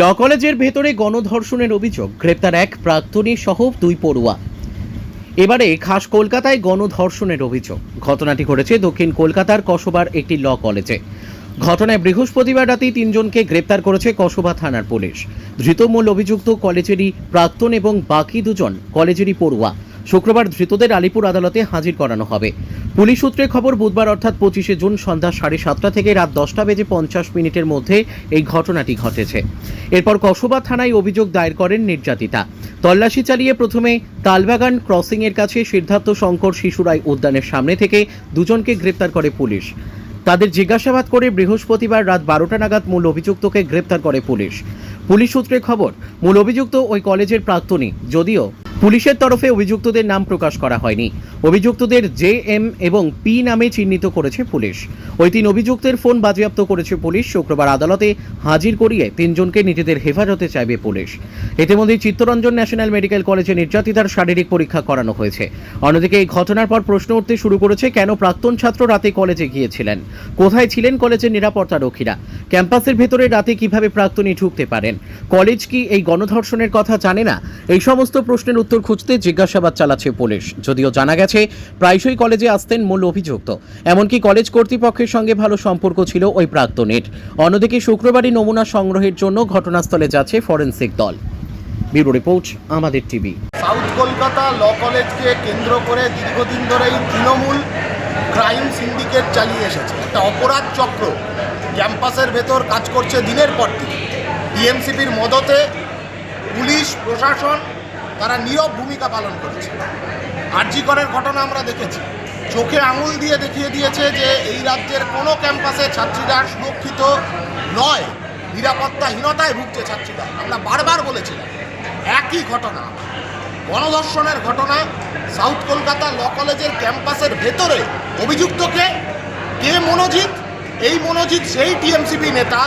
ল কলেজের ভেতরে গণধর্ষণের অভিযোগ, গ্রেপ্তার এক প্রাক্তনী সহ দুই পড়ুয়া। এবারে খাস কলকাতায় গণধর্ষণের অভিযোগ, ঘটনাটি ঘটেছে দক্ষিণ কলকাতার কসবার একটি ল কলেজে। ঘটনায় বৃহস্পতিবার রাতেই তিনজনকে গ্রেপ্তার করেছে কসবা থানার পুলিশ। ধৃত মূল অভিযুক্ত কলেজেরই প্রাক্তন এবং বাকি দুজন কলেজেরই পড়ুয়া। শুক্রবার ধৃতদের আলিপুর আদালতে হাজির করানো হবে। পুলিশ সূত্রে খবর, বুধবার অর্থাৎ পঁচিশে জুন সন্ধ্যা সাড়ে সাতটা থেকে রাত দশটা বেজে পঞ্চাশ মিনিটের মধ্যে এই ঘটনাটি ঘটেছে। এরপর কসবা থানায় অভিযোগ দায়ের করেন নির্যাতিতা। তল্লাশি চালিয়ে প্রথমে তালবাগান ক্রসিং এর কাছে সিদ্ধার্থ শঙ্কর শিশুরাই উদ্যানের সামনে থেকে দুজনকে গ্রেপ্তার করে পুলিশ। তাদের জিজ্ঞাসাবাদ করে বৃহস্পতিবার রাত বারোটা নাগাদ মূল অভিযুক্তকে গ্রেপ্তার করে পুলিশ। পুলিশ সূত্রে খবর, মূল অভিযুক্ত ওই কলেজের প্রাক্তনী, যদিও পুলিশের তরফে অভিযুক্তদের নাম প্রকাশ করা হয়নি। অভিযুক্তদের জে এম এবং পি নামে চিহ্নিত করেছে পুলিশ। ওই তিন অভিযুক্তের ফোন বাজেয়াপ্ত করেছে পুলিশ। শুক্রবার আদালতে হাজির করিয়ে তিনজনকে নিজেদের হেফাজতে চাইবে পুলিশ। ইতিমধ্যে চিত্তরঞ্জন ন্যাশনাল মেডিকেল কলেজে নির্যাতিতার শারীরিক পরীক্ষা করানো হয়েছে। অন্যদিকে এই ঘটনার পর প্রশ্ন উঠতে শুরু করেছে, কেন প্রাক্তন ছাত্র রাতে কলেজে গিয়েছিলেন? কোথায় ছিলেন কলেজের নিরাপত্তা রক্ষীরা? ক্যাম্পাসের ভেতরে রাতে কীভাবে প্রাক্তনী ঢুকতে পারেন? কলেজ কি এই গণধর্ষণের কথা জানে না? এই সমস্ত প্রশ্নের উত্তর খুঁজতে জিজ্ঞাসাবাদ চালাচ্ছে পুলিশ। যদিও জানা গেছে প্রায়শই কলেজে আসতেন মূল অভিযুক্ত। এমনকি কলেজ কর্তৃপক্ষের সঙ্গে ভালো সম্পর্ক ছিল ওই প্রাক্তনের অন্যদিকে শুক্রবারই নমুনা সংগ্রহের জন্য ঘটনাস্থলে যাচ্ছে ফরেনসিক দল। ব্যুরো রিপোর্ট, আমাদের টিভি। সাউথ কলকাতা ল কলেজকে কেন্দ্র করে দীর্ঘদিন ধরেই তৃণমূল ক্রাইম সিন্ডিকেট চালিয়ে এসেছে। একটা অপরাধ চক্র। ক্যাম্পাসের ভেতর কাজ করছে দিনের পর দিন। ডিএমসিপির মদতে পুলিশ, প্রশাসন, তারা নীরব ভূমিকা পালন করেছে। আরজিকরের ঘটনা আমরা দেখেছি। চোখে আঙুল দিয়ে দেখিয়ে দিয়েছে যে এই রাজ্যের কোনো ক্যাম্পাসে ছাত্রীরা সুরক্ষিত নয়। নিরাপত্তাহীনতায় ভুগছে ছাত্রীরা। আমরা বারবার বলেছিলাম, একই ঘটনা, গণধর্ষণের ঘটনা, সাউথ কলকাতা ল কলেজের ক্যাম্পাসের ভেতরে। অভিযুক্তকে কে মনোজিৎ? এই মনোজিৎ সেই টিএমসিপি নেতা,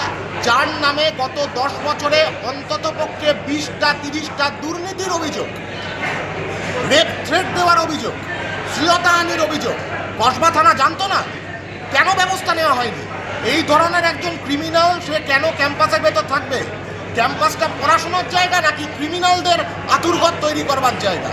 যার নামে গত দশ বছরে অন্তত পক্ষে বিশটা, তিরিশটা দুর্নীতির অভিযোগ। রেপ, থ্রেট দেওয়ার অভিযোগ শ্লীলতাহানির অভিযোগ। কসবা থানা জানতো না? কেন ব্যবস্থা নেওয়া হয়নি? এই ধরনের একজন ক্রিমিনাল সে কেন ক্যাম্পাসের ভেতর থাকবে? ক্যাম্পাসটা পড়াশোনার জায়গা নাকি ক্রিমিনালদের আতুরঘর তৈরি করবার জায়গা?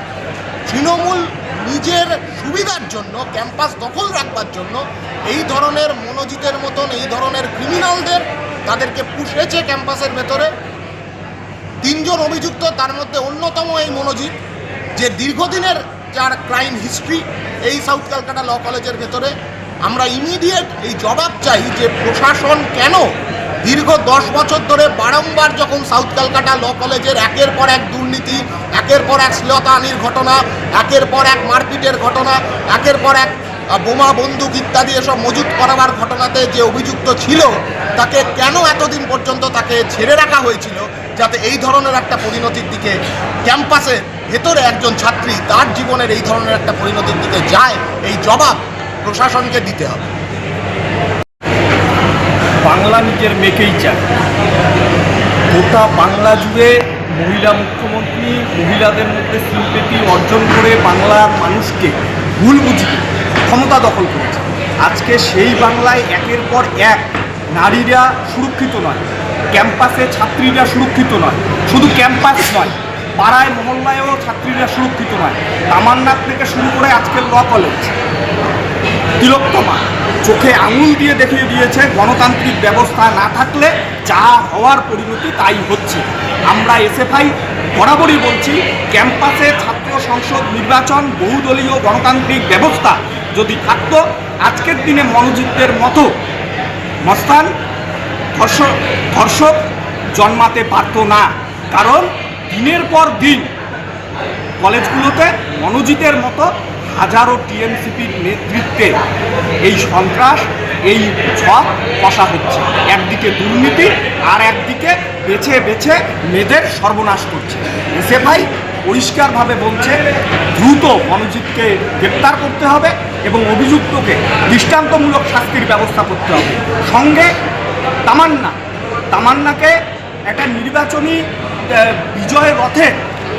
তৃণমূল নিজের সুবিধার জন্য, ক্যাম্পাস দখল রাখবার জন্য এই ধরনের মনোজিতের মতন, এই ধরনের ক্রিমিনালদের তাদেরকে পুষেছে ক্যাম্পাসের ভেতরে। তিনজন অভিযুক্ত, তার মধ্যে অন্যতম এই মনোজিৎ। যে দীর্ঘদিনের যার ক্রাইম হিস্ট্রি এই সাউথ ক্যালকাটা ল কলেজের ভেতরে, আমরা ইমিডিয়েট এই জবাব চাই যে প্রশাসন কেন দীর্ঘ দশ বছর ধরে বারংবার যখন সাউথ ক্যালকাটা ল কলেজের একের পর এক দুর্নীতি, একের পর এক শ্লীলতাহানির ঘটনা, একের পর এক মারপিটের ঘটনা, একের পর এক বোমা, বন্দুক ইত্যাদি এসব মজুত করাবার ঘটনাতে যে অভিযুক্ত ছিল, তাকে কেন এতদিন পর্যন্ত তাকে ছেড়ে রাখা হয়েছিল যাতে এই ধরনের একটা পরিণতির দিকে ক্যাম্পাসে ভেতরে একজন ছাত্রী তার জীবনের এই ধরনের একটা পরিণতির দিকে যায়, এই জবাব প্রশাসনকে দিতে হবে। বাংলা নিজের মেকেই চায় গোটা বাংলা জুড়ে মহিলা মুখ্যমন্ত্রী মহিলাদের মধ্যে সিম্পেটি অর্জন করে বাংলার মানুষকে ভুল বুঝিয়ে ক্ষমতা দখল করেছে। আজকে সেই বাংলায় একের পর এক নারীরা সুরক্ষিত নয়। ক্যাম্পাসে ছাত্রীরা সুরক্ষিত নয়। শুধু ক্যাম্পাস নয়, পাড়ায়, মহল্লায়ও ছাত্রীরা সুরক্ষিত নয়। তামান্নার থেকে শুরু করে আজকের ল কলেজ। তিলোত্তমা চোখে আঙুল দিয়ে দেখিয়ে দিয়েছে, গণতান্ত্রিক ব্যবস্থা না থাকলে যা হওয়ার পরিণতি তাই হচ্ছে। আমরা এসএফআই বরাবরই বলছি, ক্যাম্পাসে ছাত্র সংসদ নির্বাচন, বহুদলীয় গণতান্ত্রিক ব্যবস্থা যদি থাকতো, আজকের দিনে মনোজিতদের মতো মস্তান ধর্ষক ধর্ষক জন্মাতে পারতো না। কারণ দিনের পর দিন কলেজগুলোতে মনোজিতের মতো হাজারো টিএমসিপির নেতৃত্বে এই সন্ত্রাস, এই ছক কষা হচ্ছে। একদিকে দুর্নীতি আর একদিকে বেছে বেছে মেয়েদের সর্বনাশ করছে। এসএফআই পরিষ্কারভাবে বলছে, দ্রুত মনোজিৎকে গ্রেপ্তার করতে হবে এবং অভিযুক্তকে দৃষ্টান্তমূলক শাস্তির ব্যবস্থা করতে হবে। সঙ্গে তামান্না। তামান্নাকে একটা নির্বাচনী বিজয় রথে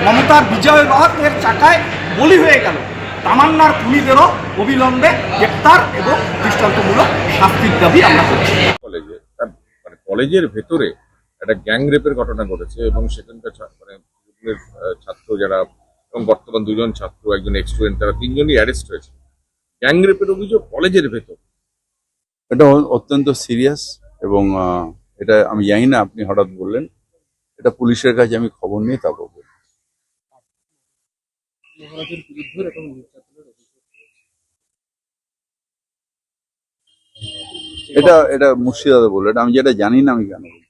মমতার বিজয় রথের চাকায় বলি হয়ে গেল। তামান্নার খুনিদেরও অবিলম্বে গ্রেপ্তার এবং দৃষ্টান্তমূলক শাস্তির দাবি আমরা করছি। কলেজে মানে কলেজের ভেতরে একটা গ্যাং রেপের ঘটনা ঘটেছে এবং সেখানকার মানে স্কুলের, ছাত্র যারা এবং বর্তমান দুজন ছাত্র একজন এক্স স্টুডেন্ট তারা তিনজনই অ্যারেস্ট হয়েছে। গ্যাং রেপের অভিযোগ কলেজের ভেতর। এটা অত্যন্ত সিরিয়াস এবং এটা আমি জানি না, আপনি হঠাৎ বললেন। এটা পুলিশের কাছে আমি খবর নিয়ে তা বলব। এটা এটা মুর্শিদাবাদে বলল। এটা আমি যেটা জানি না, আমি কেন বলব?